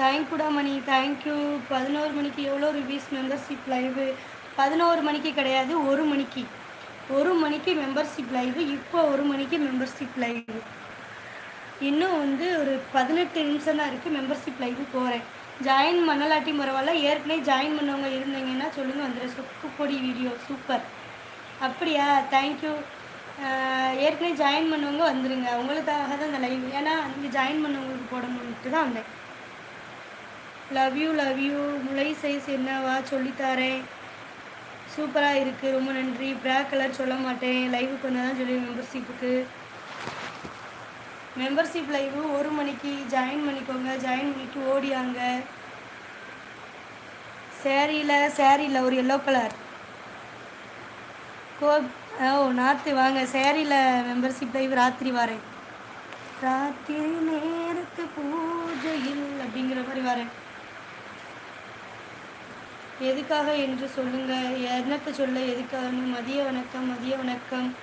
தேங்க்யூடா மணி. Thank you பதினோரு மணிக்கு எவ்வளோ ரிவ்யூஸ் மெம்பர்ஷிப் லைவு பதினோரு மணிக்கு கிடையாது ஒரு மணிக்கு. ஒரு மணிக்கு மெம்பர்ஷிப் லைவு இப்போ ஒரு மணிக்கு மெம்பர்ஷிப் லைவு இன்னும் வந்து ஒரு பதினெட்டு நிமிஷம் தான் இருக்குது மெம்பர்ஷிப் லைவு போகிறேன் ஜாயின் பண்ணலாட்டி பரவாயில்ல ஏற்கனவே ஜாயின் பண்ணவங்க இருந்தீங்கன்னா சொல்லுங்கள் வந்துடுற சொப்பு பொடி வீடியோ சூப்பர் அப்படியா? தேங்க்யூ ஏற்கனவே ஜாயின் பண்ணவங்க வந்துடுங்க உங்களுக்காக தான் அந்த லைவ் ஏன்னா நீங்கள் ஜாயின் பண்ணவங்களுக்கு போடணுன்ட்டு தான் வந்தேன். லவ் யூ லவ் யூ முளை சைஸ் என்னவா சொல்லித்தாரேன். சூப்பராக இருக்குது ரொம்ப நன்றி. பிளாக் கலர் சொல்ல மாட்டேன். லைவுக்கு வந்தால் தான் சொல்லி மெம்பர்ஷிப்புக்கு மெம்பர்ஷிப் லைவு ஒரு மணிக்கு ஜாயின் பண்ணிக்கோங்க. ஜாயின் பண்ணிட்டு ஓடியாங்க. சேரீயில் சேரீயில் ஒரு எல்லோ கலர் கோ ஓ நாற்று வாங்க. சேரீயில் மெம்பர்ஷிப் லைவ் ராத்திரி வரேன். ராத்திரி நேரத்து பூஜையில் அப்படிங்கிற மாதிரி வரேன். எதுக்காக என்று சொல்லுங்க. என்னத்தை சொல்ல எதுக்காகன்னு? மதிய வணக்கம் மதிய வணக்கம்.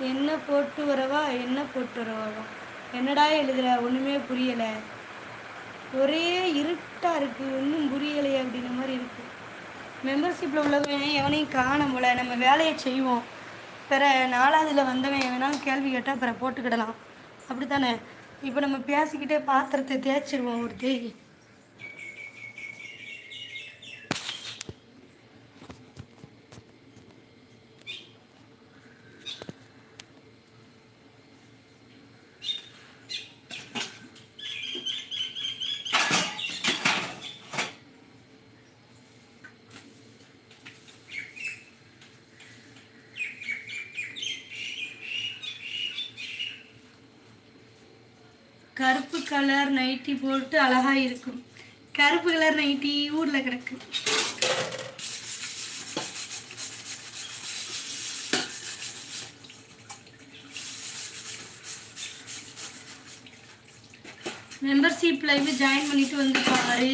என்ன போட்டு வரவா? என்ன போட்டு வரவா? என்னடா எழுதுற? ஒன்றுமே புரியலை. ஒரே இருட்டாக இருக்குது ஒன்றும் புரியலையே அப்படின்ற மாதிரி இருக்குது மெம்பர்ஷிப்பில் உள்ளவன் எவனையும் காணும் போல நம்ம வேலையை செய்வோம். பிற நாலாவதுல வந்தவன் எவனாலும் கேள்வி கேட்டால் பிற போட்டுக்கிடலாம். அப்படி தானே இப்போ நம்ம பேசிக்கிட்டே பாத்திரத்தை தேய்ச்சிருவோம் ஒரு தேய் கருப்பு கலர் நைட்டி போட்டு அழகா இருக்கும். கருப்பு கலர் நைட்டி ஊர்ல கிடக்கு. மெம்பர்ஷிப் லைவ் ஜாயின் பண்ணிட்டு வந்து பாரு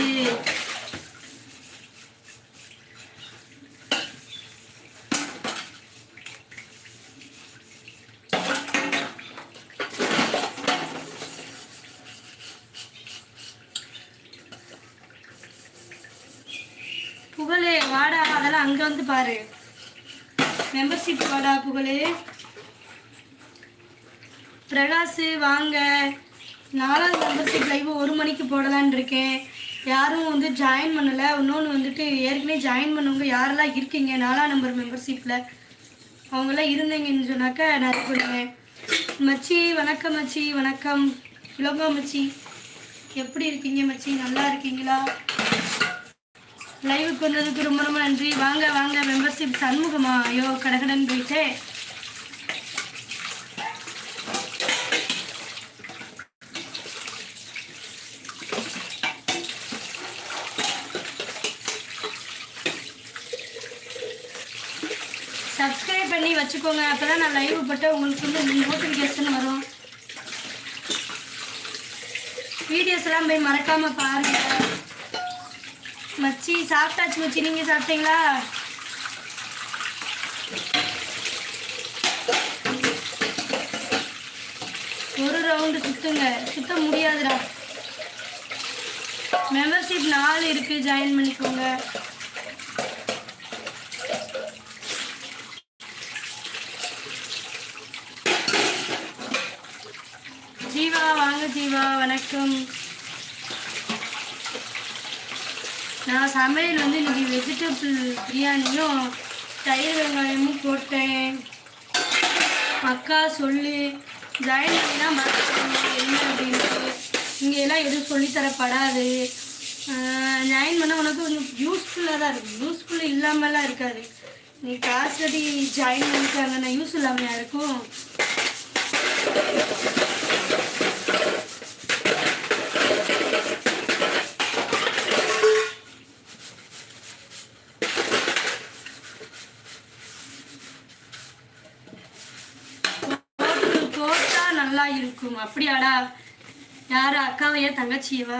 புகழே வாடா அதெல்லாம் அங்க வந்து பாரு. மெம்பர்ஷிப் வாடா புகழே. பிரகாஷ் வாங்க. நாலாவது மெம்பர்ஷிப் லைவ் ஒரு மணிக்கு போடலான்னு இருக்கேன். யாரும் வந்து ஜாயின் பண்ணலை. இன்னொன்று வந்துட்டு ஏற்கனவே ஜாயின் பண்ணவங்க யாரெல்லாம் இருக்கீங்க? நாலாம் நம்பர் மெம்பர்ஷிப்பில் அவங்களாம் இருந்தீங்கன்னு சொன்னாக்கா நான் பண்ணுவேன். மச்சி வணக்கம் மச்சி வணக்கம். இளங்கோ மச்சி எப்படி இருக்கீங்க மச்சி? நல்லா இருக்கீங்களா? லைவுக்கு வந்ததுக்கு ரொம்ப ரொம்ப நன்றி. வாங்க வாங்க மெம்பர்ஷிப் சண்முகமா ஐயோ கடகடன் போயிட்டு. சப்ஸ்கிரைப் பண்ணி வச்சுக்கோங்க. அப்பதான் நான் லைவ் போட்டேன் உங்களுக்கு வந்து நோட்டிஃபிகேஷன் வரும். வீடியோஸ் எல்லாம் போய் மறக்காம பாருங்க. மச்சி சாப்பிட்டாச்சு மச்சி. நீங்க சாப்பிட்டீங்களா? ஒரு ரவுண்டு சுத்துங்க. சுத்த முடியாதுடா. மெம்பர்ஷிப் நாலு இருக்கு. ஜாயின் பண்ணிக்கோங்க. ஜீவா வாங்க ஜீவா. வணக்கம். நான் சமையல் வந்து இன்றைக்கி வெஜிடபிள் பிரியாணியும் தயிர் வெங்காயமும் போட்டேன். அக்கா சொல்லு ஜாயின் பண்ணி தான் என்ன அப்படின்ட்டு. இங்கே எல்லாம் எதுவும் சொல்லித்தரப்படாது. ஜாயின் பண்ணால் உனக்கு கொஞ்சம் யூஸ்ஃபுல்லாக தான் இருக்கும். யூஸ்ஃபுல் இல்லாமலாம் இருக்காது. நீ காசு கட்டி ஜாயின் பண்ணிட்டாங்கன்னா யூஸ் இல்லாமையாக இருக்கும் போட்டு போட்டா நல்லா இருக்கும். அப்படியாடா. யாரு அக்காவையா தங்கச்சியவா